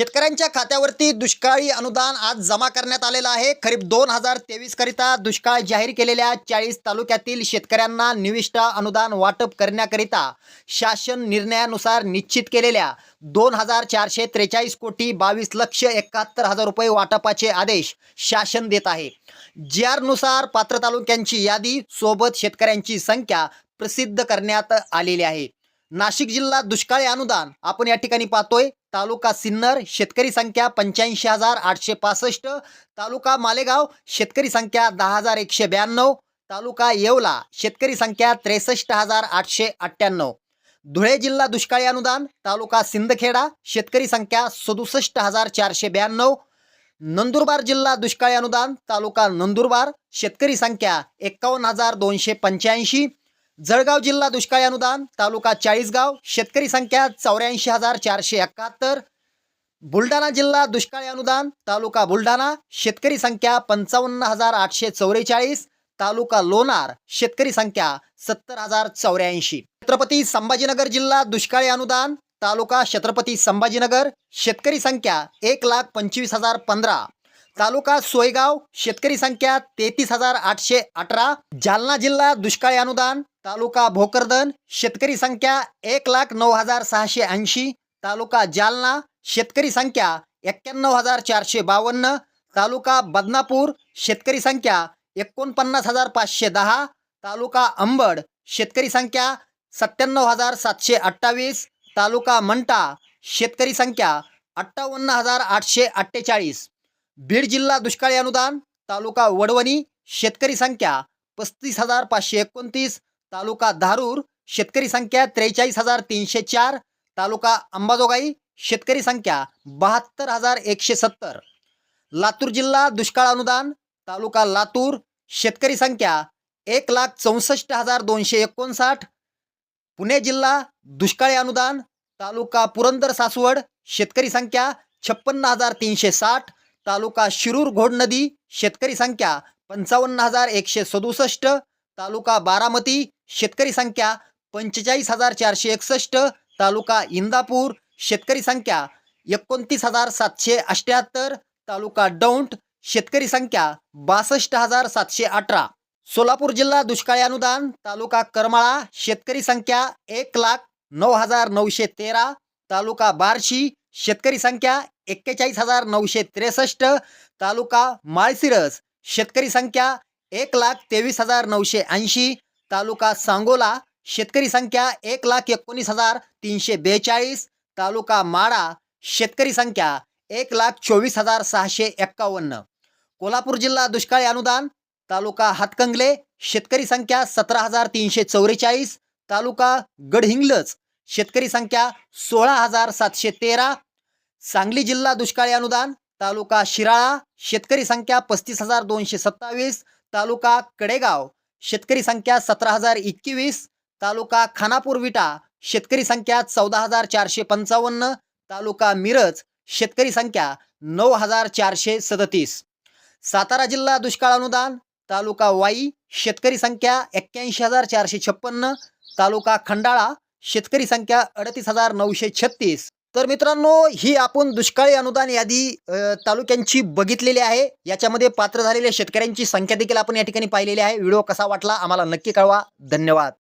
शेतकऱ्यांच्या खात्यावरती दुष्काळी अनुदान आज जमा करण्यात आलेलं आहे. खरीप दोन हजार तेवीस करिता दुष्काळ जाहीर केलेल्या चाळीस तालुक्यातील शेतकऱ्यांना निविष्ट अनुदान वाटप करण्याकरिता शासन निर्णयानुसार निश्चित केलेल्या दोन हजार चारशे त्रेचाळीस कोटी बावीस लक्ष एकाहत्तर हजार रुपये वाटपाचे आदेश शासन देत आहे. जी आरनुसार पात्र तालुक्यांची यादी सोबत शेतकऱ्यांची संख्या प्रसिद्ध करण्यात आलेली आहे. नाशिक जिल्हा दुष्काळी अनुदान आपण या ठिकाणी पाहतोय. तालुका सिन्नर शेतकरी संख्या पंच्याऐंशी हजार आठशे पासष्ट तालुका मालेगाव शेतकरी संख्या दहा हजार एकशे ब्याण्णव तालुका येवला शेतकरी संख्या त्रेसष्ट हजार आठशे अठ्ठ्याण्णव. धुळे जिल्हा दुष्काळी अनुदान तालुका सिंदखेडा शेतकरी संख्या सदुसष्ट हजार चारशे ब्याण्णव. नंदुरबार जिल्हा दुष्काळी अनुदान तालुका नंदुरबार शेतकरी संख्या एकावन्न हजार दोनशे पंच्याऐंशी जळगाव जिल्हा दुष्काळी अनुदान तालुका चाळीसगाव शेतकरी संख्या चौऱ्याऐंशी हजार चारशे एकाहत्तर. बुलढाणा जिल्हा दुष्काळी अनुदान तालुका बुलढाणा शेतकरी संख्या पंचावन्न हजार आठशे चौवेचाळीस तालुका लोणार शेतकरी संख्या सत्तर हजार चौऱ्याऐंशी. छत्रपती संभाजीनगर जिल्हा दुष्काळी अनुदान तालुका छत्रपती संभाजीनगर शेतकरी संख्या एक लाख पंचवीस हजार पंधरा. तालुका सोयगाव शेतकरी संख्या तेहतीस हजार आठशे अठरा जालना जिल्हा दुष्काळी अनुदान तालुका भोकरदन शेतकरी संख्या एक लाख नऊ हजार सहाशे ऐंशी तालुका जालना शेतकरी संख्या एक्क्याण्णव हजार चारशे बावन्न तालुका बदनापूर शेतकरी संख्या एकोणपन्नास हजार पाचशे दहा तालुका अंबड शेतकरी संख्या सत्त्याण्णव हजार सातशे अठ्ठावीस तालुका मंटा शेतकरी संख्या अठ्ठावन्न हजार आठशे अठ्ठेचाळीस. बीड जिल्हा दुष्काळी अनुदान तालुका वडवणी शेतकरी संख्या पस्तीस हजार पाचशे एकोणतीस तालुका धारूर शेतकरी संख्या त्रेचाळीस हजार तीनशे चार तालुका अंबाजोगाई शेतकरी संख्या बहात्तर हजार एकशे सत्तर. लातूर जिल्हा दुष्काळ अनुदान तालुका लातूर शेतकरी संख्या एक लाख चौसष्ट हजार दोनशे एकोणसाठ. पुणे जिल्हा दुष्काळी अनुदान तालुका पुरंदर सासवड शेतकरी संख्या छप्पन्न हजार तीनशे साठ तालुका शिरूर घोडनदी शेतकरी संख्या पंचावन्न हजार एकशे सदुसष्ट तालुका बारामती शेतकरी संख्या पंचेचाळीस हजार चारशे एकसष्ट तालुका इंदापूर शेतकरी संख्या एकोणतीस हजार सातशे अठ्याहत्तर तालुका दौंड शेतकरी संख्या बासष्ट हजार सातशे अठरा. सोलापूर जिल्हा दुष्काळी अनुदान तालुका करमाळा शेतकरी संख्या एक लाख नऊ हजार नऊशे तेरा तालुका बार्शी शेतकरी संख्या एक्केचाळीस हजार नऊशे त्रेसष्ट तालुका माळशिरस. शेतकरी संख्या एक लाख तेवीस हजार नऊशे ऐंशी तालुका सांगोला. शेतकरी संख्या एक लाख एकोणीस हजार तीनशे बेचाळीस तालुका माडा. शेतकरी संख्या एक लाख चोवीस हजार सहाशे एक्कावन्न. कोल्हापूर जिल्हा दुष्काळी अनुदान तालुका हातकंगले. शेतकरी संख्या सतरा हजार तीनशे चौवेचाळीस तालुका गडहिंग्लज. शेतकरी संख्या सोळा हजार सातशे तेरा सांगली जिल्हा दुष्काळी अनुदान तालुका शिराळा शेतकरी संख्या पस्तीस हजार दोनशे सत्तावीस तालुका कडेगाव शेतकरी संख्या सतरा हजार एकवीस तालुका खानापूर विटा शेतकरी संख्या चौदा हजार चारशे पंचावन्न तालुका मिरज शेतकरी संख्या नऊ हजार चारशे सदतीस. सातारा जिल्हा दुष्काळ अनुदान तालुका वाई शेतकरी संख्या एक्क्याऐंशी हजार चारशे छप्पन्न तालुका खंडाळा शेतकरी संख्या अडतीस हजार नऊशे छत्तीस. तर मित्रांनो ही आपण दुष्काळी अनुदान यादी तालुक्यांची बघितलेली आहे. याच्यामध्ये पात्र झालेल्या शेतकऱ्यांची संख्या देखील आपण या ठिकाणी पाहिलेली आहे. व्हिडिओ कसा वाटला आम्हाला नक्की कळवा. धन्यवाद.